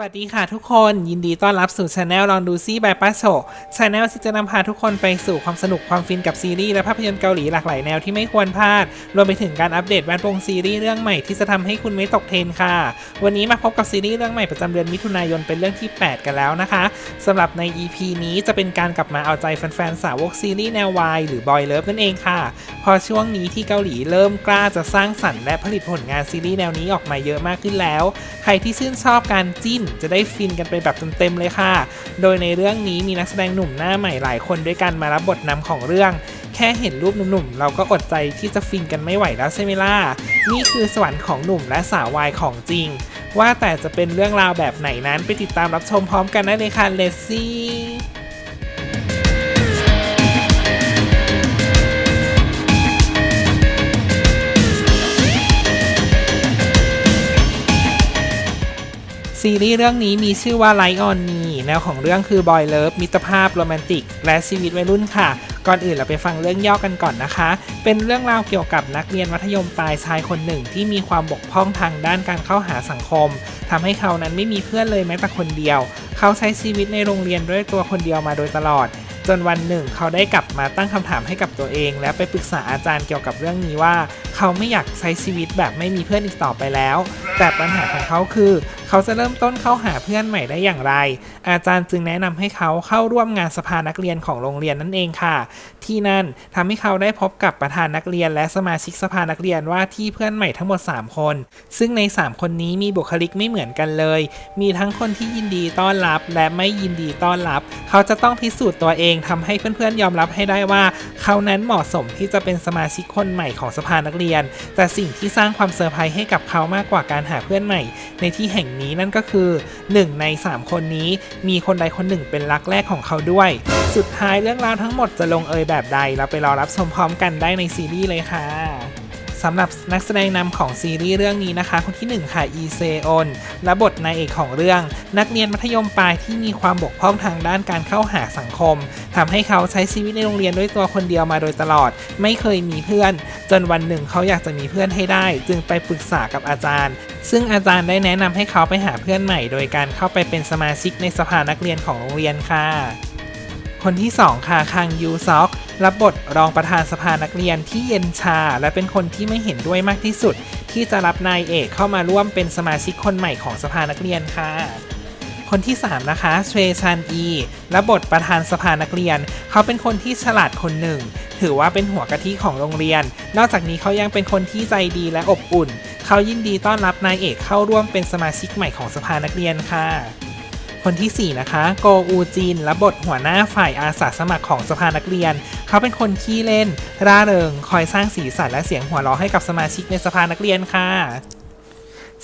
สวัสดีค่ะทุกคนยินดีต้อนรับสู่ช anel ลองดูซี่บายป้าโชช anel ที่จะนำพาทุกคนไปสู่ความสนุกความฟินกับซีรีส์และภาพยนตร์เกาหลีหลากหลายแนวที่ไม่ควรพลาด รวมไปถึงการอัปเดตแวดวงซีรีส์เรื่องใหม่ที่จะทำให้คุณไม่ตกเทรนค่ะ วันนี้มาพบกับซีรีส์เรื่องใหม่ประจำเดือนมิถุนายนเป็นเรื่องที่ 8 กันแล้วนะคะสำหรับใน EP นี้จะเป็นการกลับมาเอาใจแฟนๆสาวกซีรีส์แนววายหรือบอยเลิฟนั่นเองค่ะพอช่วงนี้ที่เกาหลีเริ่มกล้าจะสร้างสรรค์และผลิตผลงานซีรีส์แนวนี้ออกมาเยอะมากขึ้นแล้ว ใครที่ชื่นชอบการจิ้นจะได้ฟินกันไปแบบเต็มๆเลยค่ะ โดยในเรื่องนี้มีนักแสดงหนุ่มหน้าใหม่หลายคนด้วยกันมารับบทนำของเรื่อง แค่เห็นรูปหนุ่มๆ เราก็อดใจที่จะฟินกันไม่ไหวแล้วใช่ไหมล่ะ นี่คือสวรรค์ของหนุ่มและสาววายของจริง ว่าแต่จะเป็นเรื่องราวแบบไหนนั้นไปติดตามรับชมพร้อมกันได้เลยค่ะเลซี่ ซีรีส์เรื่องนี้มีชื่อว่า Light on Me แนวของเรื่องคือ Boy Love มิตรภาพโรแมนติก และชีวิตวัยรุ่นค่ะ ก่อนอื่นเราไปฟังเรื่องย่อกันก่อนนะคะ เป็นเรื่องราวเกี่ยวกับนักเรียนมัธยมปลายชายคนหนึ่ง ที่มีความบกพร่องทางด้านการเข้าหาสังคมทำให้เขานั้นไม่มีเพื่อนเลยแม้แต่คนเดียว เขาใช้ชีวิตในโรงเรียนด้วยตัวคนเดียวมาโดยตลอด จนวันหนึ่ง เขาได้กลับมาตั้งคำถามให้กับตัวเอง และไปปรึกษาอาจารย์เกี่ยวกับเรื่องนี้ว่า เขาไม่อยากใช้ชีวิตแบบไม่มีเพื่อนอีกต่อไปแล้ว แต่ปัญหาของเขาคือ เขาจะเริ่มต้นเข้าหาเพื่อนใหม่ได้อย่างไร อาจารย์จึงแนะนำให้เขาเข้าร่วมงานสภานักเรียนของโรงเรียนนั่นเองค่ะ ที่นั่นทำให้เขาได้พบกับประธานนักเรียนและสมาชิกสภานักเรียนว่าที่เพื่อนใหม่ทั้งหมด 3 คน ซึ่งใน 3 คนนี้มีบุคลิกไม่เหมือนกันเลย มีทั้งคนที่ยินดีต้อนรับและไม่ยินดีต้อนรับ เขาจะต้องพิสูจน์ตัวเองทำให้เพื่อนๆยอมรับให้ได้ว่า เขานั้นเหมาะสมที่จะเป็นสมาชิกคนใหม่ของสภานักเรียนแต่สิ่งที่สร้างความเซอร์ไพรส์ให้กับเขามากกว่าการหาเพื่อนใหม่ ในที่แห่งนี้นั่นก็คือหนึ่งใน 3 คนนี้มีคนใดคนหนึ่งเป็นรักแรกของเขาด้วย สุดท้ายเรื่องราวทั้งหมดจะลงเอยแบบใด เราไปรอรับชมพร้อมกันได้ในซีรีส์เลยค่ะสำหรับนักแสดงนำของซีรีส์เรื่องนี้นะคะ คนที่ 1 ค่ะ อีเซออนและบทนายเอกของเรื่อง นักเรียนมัธยมปลายที่มีความบกพร่องทางด้านการเข้าหาสังคมทำให้เขาใช้ชีวิตในโรงเรียนด้วยตัวคนเดียวมาโดยตลอด ไม่เคยมีเพื่อน จนวันหนึ่งเขาอยากจะมีเพื่อนให้ได้ จึงไปปรึกษากับอาจารย์ ซึ่งอาจารย์ได้แนะนำให้เขาไปหาเพื่อนใหม่ โดยการเข้าไปเป็นสมาชิกในสภานักเรียนของโรงเรียนค่ะ คนที่ 2 ค่ะคังยูซอกรับบทรองประธานสภานักเรียนที่เย็นชา และเป็นคนที่ไม่เห็นด้วยมากที่สุด ที่จะรับนายเอกเข้ามาร่วมเป็นสมาชิกคนใหม่ของสภานักเรียนค่ะ คนที่ 3 นะคะเชชันอีรับบทประธานสภานักเรียน เขาเป็นคนที่ฉลาดคนหนึ่ง ถือว่าเป็นหัวกะทิของโรงเรียน นอกจากนี้เขายังเป็นคนที่ใจดีและอบอุ่น เขายินดีต้อนรับนายเอกเข้าร่วมเป็นสมาชิกใหม่ของสภานักเรียนค่ะคนที่ 4 นะคะ โกอูจินรับบทหัวหน้าฝ่ายอาสาสมัครของสภานักเรียน เขาเป็นคนขี้เล่น ร่าเริง คอยสร้างสีสันและเสียงหัวเราะให้กับสมาชิกในสภานักเรียนค่ะ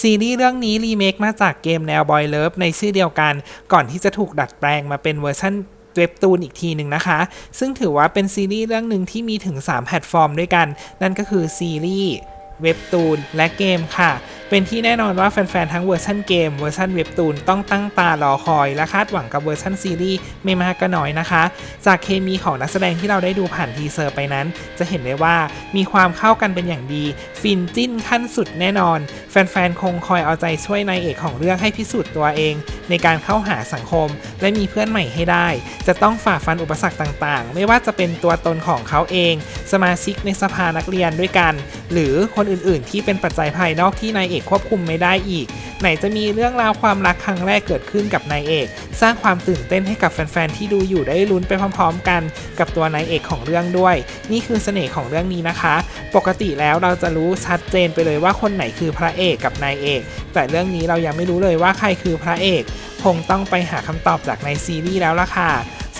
ซีรีส์เรื่องนี้รีเมคมาจากเกมแนว Boy Love ในชื่อเดียวกัน ก่อนที่จะถูกดัดแปลงมาเป็นเวอร์ชันเว็บตูนอีกทีหนึ่งนะคะ ซึ่งถือว่าเป็นซีรีส์เรื่องหนึ่งที่มีถึง 3 แพลตฟอร์มด้วยกัน นั่นก็คือซีรีส์เว็บตูนและเกมค่ะ เป็นที่แน่นอนว่าแฟนๆ ทั้งเวอร์ชันเกม เวอร์ชันเว็บตูนต้องตั้งตารอคอย และคาดหวังกับเวอร์ชันซีรีส์ไม่มากก็น้อยนะคะ จากเคมีของนักแสดงที่เราได้ดูผ่านทีเซอร์ไปนั้น จะเห็นได้ว่ามีความเข้ากันเป็นอย่างดี ฟินจิ้นขั้นสุดแน่นอน แฟนๆ คงคอยเอาใจช่วยนายเอกของเรื่องให้พิสูจน์ตัวเองในการเข้าหาสังคม และมีเพื่อนใหม่ให้ได้ จะต้องฝ่าฟันอุปสรรคต่างๆ ไม่ว่าจะเป็นตัวตนของเขาเอง สมาชิกในสภานักเรียนด้วยกัน หรือคนอื่นๆ ที่เป็นปัจจัยภายนอกที่นายเอกควบคุมไม่ได้อีก ไหนจะมีเรื่องราวความรักครั้งแรกเกิดขึ้นกับนายเอก สร้างความตื่นเต้นให้กับแฟนๆที่ดูอยู่ได้ลุ้นไปพร้อม ๆ กัน กับตัวนายเอกของเรื่องด้วย นี่คือเสน่ห์ของเรื่องนี้นะคะ ปกติแล้วเราจะรู้ชัดเจนไปเลยว่าคนไหนคือพระเอกกับนายเอก แต่เรื่องนี้เรายังไม่รู้เลยว่าใครคือพระเอก คงต้องไปหาคำตอบจากในซีรีส์แล้วล่ะค่ะ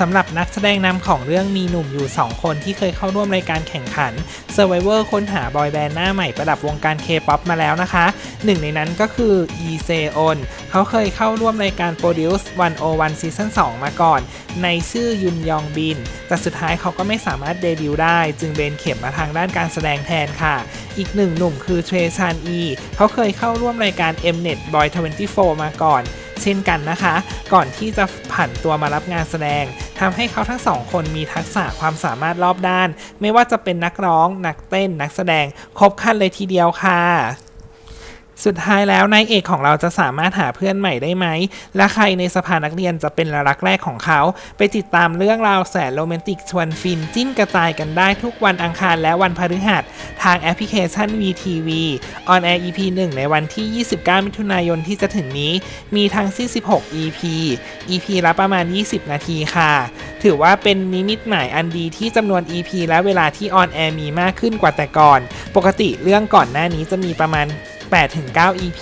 สำหรับนักแสดงนำของเรื่องมีหนุ่มอยู่ 2 คนที่เคยเข้าร่วมรายการแข่งขัน Survivor ค้นหาบอยแบนด์หน้าใหม่ประดับวงการ K-POP มาแล้วนะคะ หนึ่งในนั้นก็คืออีเซออนเขาเคยเข้าร่วมรายการ Produce 101 Season 2 มาก่อน ในชื่อยุนยองบิน แต่สุดท้ายเขาก็ไม่สามารถเดบิวต์ได้ จึงเบนเข็มมาทางด้านการแสดงแทนค่ะ อีกหนึ่งหนุ่มคือเทรชานอีเขาเคยเข้าร่วมรายการ Mnet Boy 24 มาก่อน เช่นกันนะคะ ก่อนที่จะผันตัวมารับงานแสดงทำให้เขาทั้งสองคนมีทักษะความสามารถรอบด้าน ไม่ว่าจะเป็นนักร้อง นักเต้นนักแสดงครบครันเลยทีเดียวค่ะ สุดท้ายแล้วนายเอกของเราจะสามารถหาเพื่อนใหม่ได้ไหม และใครในสภานักเรียนจะเป็นรักแรกของเขา ไปติดตามเรื่องราวแสนโรแมนติกชวนฟินจิ้นกระจายกันได้ทุกวันอังคารและวันพฤหัส ทางแอปพลิเคชัน VTV on air EP 1 ในวันที่ 29 มิถุนายนที่จะถึงนี้ มีทั้งสิ้น16 EP EP ละประมาณ 20 นาทีค่ะ ถือว่าเป็นนิมิตหมายอันดีที่จำนวน EP และเวลาที่ออนแอร์มีมากขึ้นกว่าแต่ก่อน ปกติเรื่องก่อนหน้านี้จะมีประมาณ 8-9 EP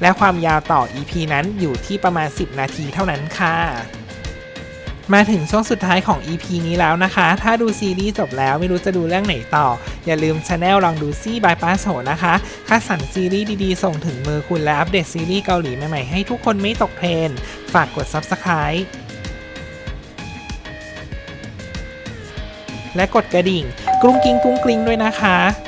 และความยาวต่อ EP นั้นอยู่ที่ประมาณ 10 นาทีเท่านั้นค่ะมาถึงช่วงสุดท้ายของ EP นี้แล้วนะคะ ถ้าดูซีรีส์จบแล้วไม่รู้จะดูเรื่องไหนต่อ อย่าลืมช anel ลองดูซี่บายป้าโฉนะคะ คัดสรรซีรีส์ดีๆ ส่งถึงมือคุณและอัปเดตซีรีส์เกาหลีใหม่ๆ ให้ทุกคนไม่ตกเทรน ฝากกด Subscribe และกดกระดิ่ง กรุ้งกริ้งกรุ้งกริ้งด้วยนะคะ